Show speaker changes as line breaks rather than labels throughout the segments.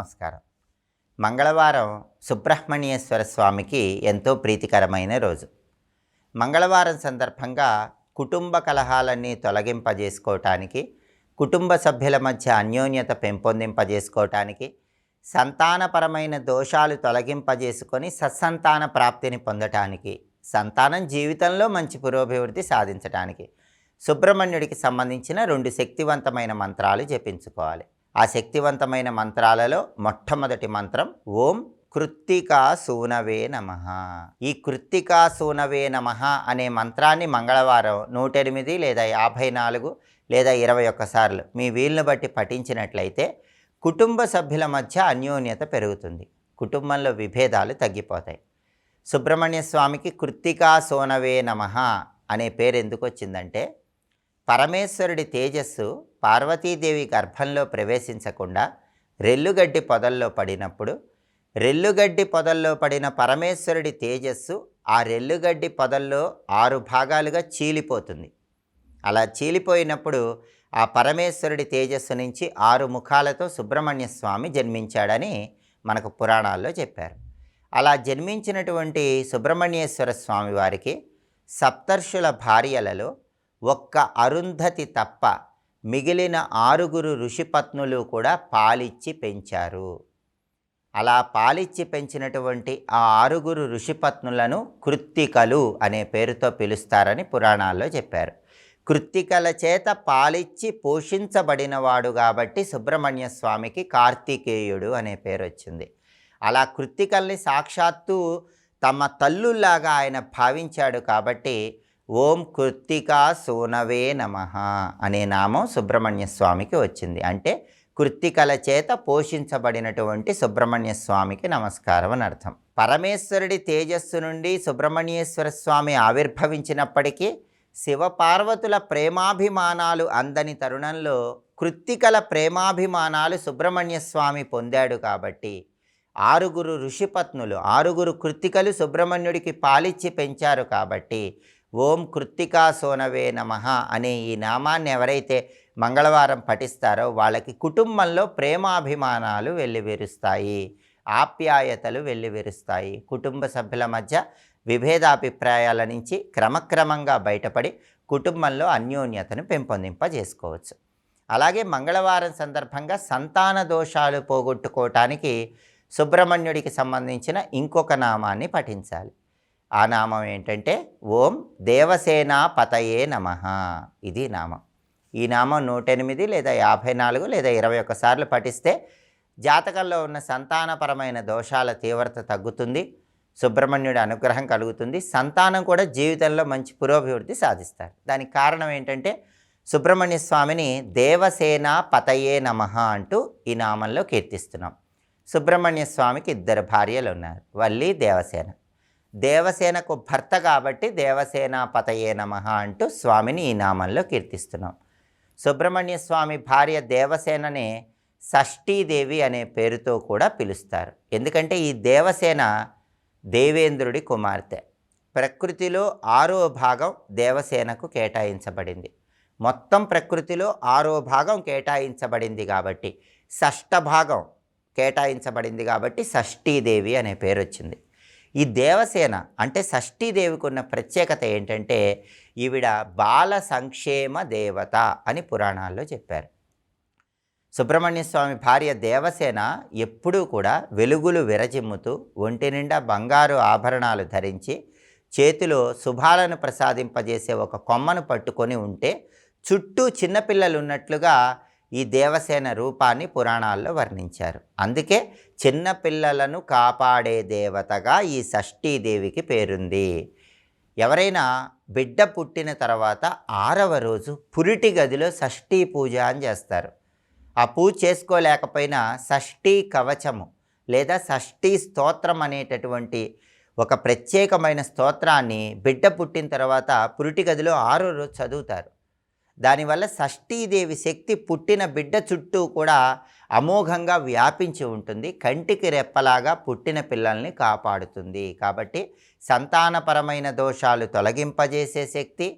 నమస్కారం. మంగళవారం సుబ్రహ్మణ్యేశ్వర స్వామికి ఎంతో ప్రీతికరమైన రోజు. మంగళవారం సందర్భంగా కుటుంబ కలహాలన్నీ తొలగింపజేసుకోవటానికి కుటుంబ సభ్యుల మధ్య అన్యోన్యత పెంపొందింపజేసుకోవటానికి సంతానపరమైన దోషాలు తొలగింపజేసుకొని సత్సంతాన ప్రాప్తిని పొందటానికి సంతానం జీవితంలో మంచి పురోభివృద్ధి సాధించటానికి సుబ్రహ్మణ్యుడికి సంబంధించిన రెండు శక్తివంతమైన మంత్రాలు జపించుకోవాలి. శక్తివంతమైన మంత్రాలలో మొట్టమొదటి మంత్రం ఓం కృత్తికా సూనవే నమ. ఈ కృత్తికా సూనవే నమ అనే మంత్రాన్ని మంగళవారం నూట ఎనిమిది లేదా యాభై నాలుగు లేదా ఇరవై ఒక్కసార్లు మీ వీలును బట్టి పఠించినట్లయితే కుటుంబ సభ్యుల మధ్య అన్యోన్యత పెరుగుతుంది. కుటుంబంలో విభేదాలు తగ్గిపోతాయి. సుబ్రహ్మణ్య స్వామికి కృత్తికా సోనవే నమ అనే పేరు ఎందుకు వచ్చిందంటే పరమేశ్వరుడి తేజస్సు పార్వతీదేవి గర్భంలో ప్రవేశించకుండా రెల్లుగడ్డి పొదల్లో పడినప్పుడు రెల్లుగడ్డి పొదల్లో పడిన పరమేశ్వరుడి తేజస్సు ఆ రెల్లుగడ్డి పొదల్లో ఆరు భాగాలుగా చీలిపోతుంది. అలా చీలిపోయినప్పుడు ఆ పరమేశ్వరుడి తేజస్సు నుంచి ఆరు ముఖాలతో సుబ్రహ్మణ్య స్వామి జన్మించాడని మనకు పురాణాల్లో చెప్పారు. అలా జన్మించినటువంటి సుబ్రహ్మణ్యేశ్వర స్వామి వారికి సప్తర్షుల భార్యలలో ఒక్క అరుంధతి తప్ప మిగిలిన ఆరుగురు ఋషిపత్నులు కూడా పాలిచ్చి పెంచారు. అలా పాలిచ్చి పెంచినటువంటి ఆ ఆరుగురు ఋషిపత్నులను కృత్తికలు అనే పేరుతో పిలుస్తారని పురాణాల్లో చెప్పారు. కృత్తికల చేత పాలిచ్చి పోషించబడినవాడు కాబట్టి సుబ్రహ్మణ్య స్వామికి కార్తికేయుడు అనే పేరు వచ్చింది. అలా కృత్తికల్ని సాక్షాత్తు తమ తల్లుల్లాగా ఆయన భావించాడు కాబట్టి ఓం కృత్తికా సోనవే నమ అనే నామం సుబ్రహ్మణ్య స్వామికి వచ్చింది. అంటే కృత్తికల చేత పోషించబడినటువంటి సుబ్రహ్మణ్య స్వామికి నమస్కారం అని అర్థం. పరమేశ్వరుడి తేజస్సు నుండి సుబ్రహ్మణ్యేశ్వర స్వామి ఆవిర్భవించినప్పటికీ శివపార్వతుల ప్రేమాభిమానాలు అందని తరుణంలో కృత్తికల ప్రేమాభిమానాలు సుబ్రహ్మణ్య స్వామి పొందాడు కాబట్టి ఆరుగురు ఋషిపత్నులు ఆరుగురు కృత్తికలు సుబ్రహ్మణ్యుడికి పాలిచ్చి పెంచారు కాబట్టి ఓం కృత్తికా సోనవే నమ అనే ఈ నామాన్ని ఎవరైతే మంగళవారం పఠిస్తారో వాళ్ళకి కుటుంబంలో ప్రేమాభిమానాలు వెల్లివిరుస్తాయి ఆప్యాయతలు వెల్లివిరుస్తాయి. కుటుంబ సభ్యుల మధ్య విభేదాభిప్రాయాల నుంచి క్రమక్రమంగా బయటపడి కుటుంబంలో అన్యోన్యతను పెంపొందింపజేసుకోవచ్చు. అలాగే మంగళవారం సందర్భంగా సంతాన దోషాలు పోగొట్టుకోవటానికి సుబ్రహ్మణ్యుడికి సంబంధించిన ఇంకొక నామాన్ని పఠించాలి. ఆ నామం ఏంటంటే ఓం దేవసేనా పతయే నమ. ఇది నామం. ఈ నామం నూట ఎనిమిది లేదా యాభై నాలుగు లేదా ఇరవై ఒక్కసార్లు పఠిస్తే జాతకంలో ఉన్న సంతానపరమైన దోషాల తీవ్రత తగ్గుతుంది సుబ్రహ్మణ్యుడి అనుగ్రహం కలుగుతుంది సంతానం కూడా జీవితంలో మంచి పురోభివృద్ధి సాధిస్తారు. దానికి కారణం ఏంటంటే సుబ్రహ్మణ్య స్వామిని దేవసేన పతయే నమ అంటూ ఈ నామంలో కీర్తిస్తున్నాం. సుబ్రహ్మణ్య స్వామికి ఇద్దరు భార్యలు ఉన్నారు వల్లి దేవసేన. దేవసేనకు భర్త కాబట్టి దేవసేన పతయే నమ అంటూ స్వామిని ఈ నామంలో కీర్తిస్తున్నాం. సుబ్రహ్మణ్య స్వామి భార్య దేవసేననే షష్ఠీదేవి అనే పేరుతో కూడా పిలుస్తారు. ఎందుకంటే ఈ దేవసేన దేవేంద్రుడి కుమార్తె. ప్రకృతిలో ఆరో భాగం దేవసేనకు కేటాయించబడింది. మొత్తం ప్రకృతిలో ఆరో భాగం కేటాయించబడింది కాబట్టి షష్ఠ భాగం కేటాయించబడింది కాబట్టి షష్ఠీదేవి అనే పేరు వచ్చింది ఈ దేవసేన అంటే షష్ఠీదేవికి ఉన్న ప్రత్యేకత ఏంటంటే ఈవిడ బాల సంక్షేమ దేవత అని పురాణాల్లో చెప్పారు. సుబ్రహ్మణ్య స్వామి భార్య దేవసేన ఎప్పుడూ కూడా వెలుగులు విరజిమ్ముతూ ఒంటి నిండా బంగారు ఆభరణాలు ధరించి చేతిలో శుభాలను ప్రసాదింపజేసే ఒక కొమ్మను పట్టుకొని ఉంటే చుట్టూ చిన్నపిల్లలు ఉన్నట్లుగా ఈ దేవసేన రూపాన్ని పురాణాల్లో వర్ణించారు. అందుకే చిన్నపిల్లలను కాపాడే దేవతగా ఈ షష్ఠీదేవికి పేరుంది. ఎవరైనా బిడ్డ పుట్టిన తర్వాత ఆరవ రోజు పురిటి గదిలో షష్ఠీ పూజ అని చేస్తారు. ఆ పూజ చేసుకోలేకపోయినా షష్ఠీ కవచము లేదా షష్ఠీ స్తోత్రం అనేటటువంటి ఒక ప్రత్యేకమైన స్తోత్రాన్ని బిడ్డ పుట్టిన తర్వాత పురిటి గదిలో ఆరో రోజు చదువుతారు. దానివల్ల షష్ఠీదేవి శక్తి పుట్టిన బిడ్డ చుట్టూ కూడా అమోఘంగా వ్యాపించి ఉంటుంది. కంటికి రెప్పలాగా పుట్టిన పిల్లల్ని కాపాడుతుంది. కాబట్టి సంతానపరమైన దోషాలు తొలగింపజేసే శక్తి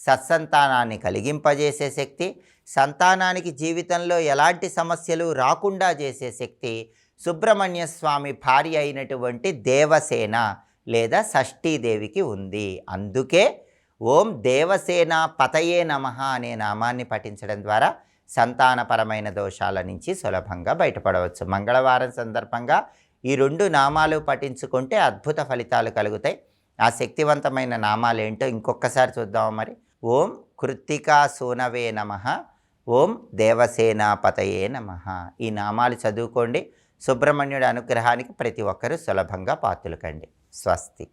సత్సంతానాన్ని కలిగింపజేసే శక్తి సంతానానికి జీవితంలో ఎలాంటి సమస్యలు రాకుండా చేసే శక్తి సుబ్రహ్మణ్య స్వామి భార్య అయినటువంటి దేవసేన లేదా షష్ఠీదేవికి ఉంది. అందుకే ఓం దేవసేన పతయే నమ అనే నామాన్ని పఠించడం ద్వారా సంతానపరమైన దోషాల నుంచి సులభంగా బయటపడవచ్చు. మంగళవారం సందర్భంగా ఈ రెండు నామాలు పఠించుకుంటే అద్భుత ఫలితాలు కలుగుతాయి. ఆ శక్తివంతమైన నామాలు ఏంటో ఇంకొకసారి చూద్దాం మరి. ఓం కృత్తికా సూనవే నమ. ఓం దేవసేనాపతయే నమ. ఈ నామాలు చదువుకోండి. సుబ్రహ్మణ్యుడి అనుగ్రహానికి ప్రతి ఒక్కరూ సులభంగా పాతులకండి స్వస్తి.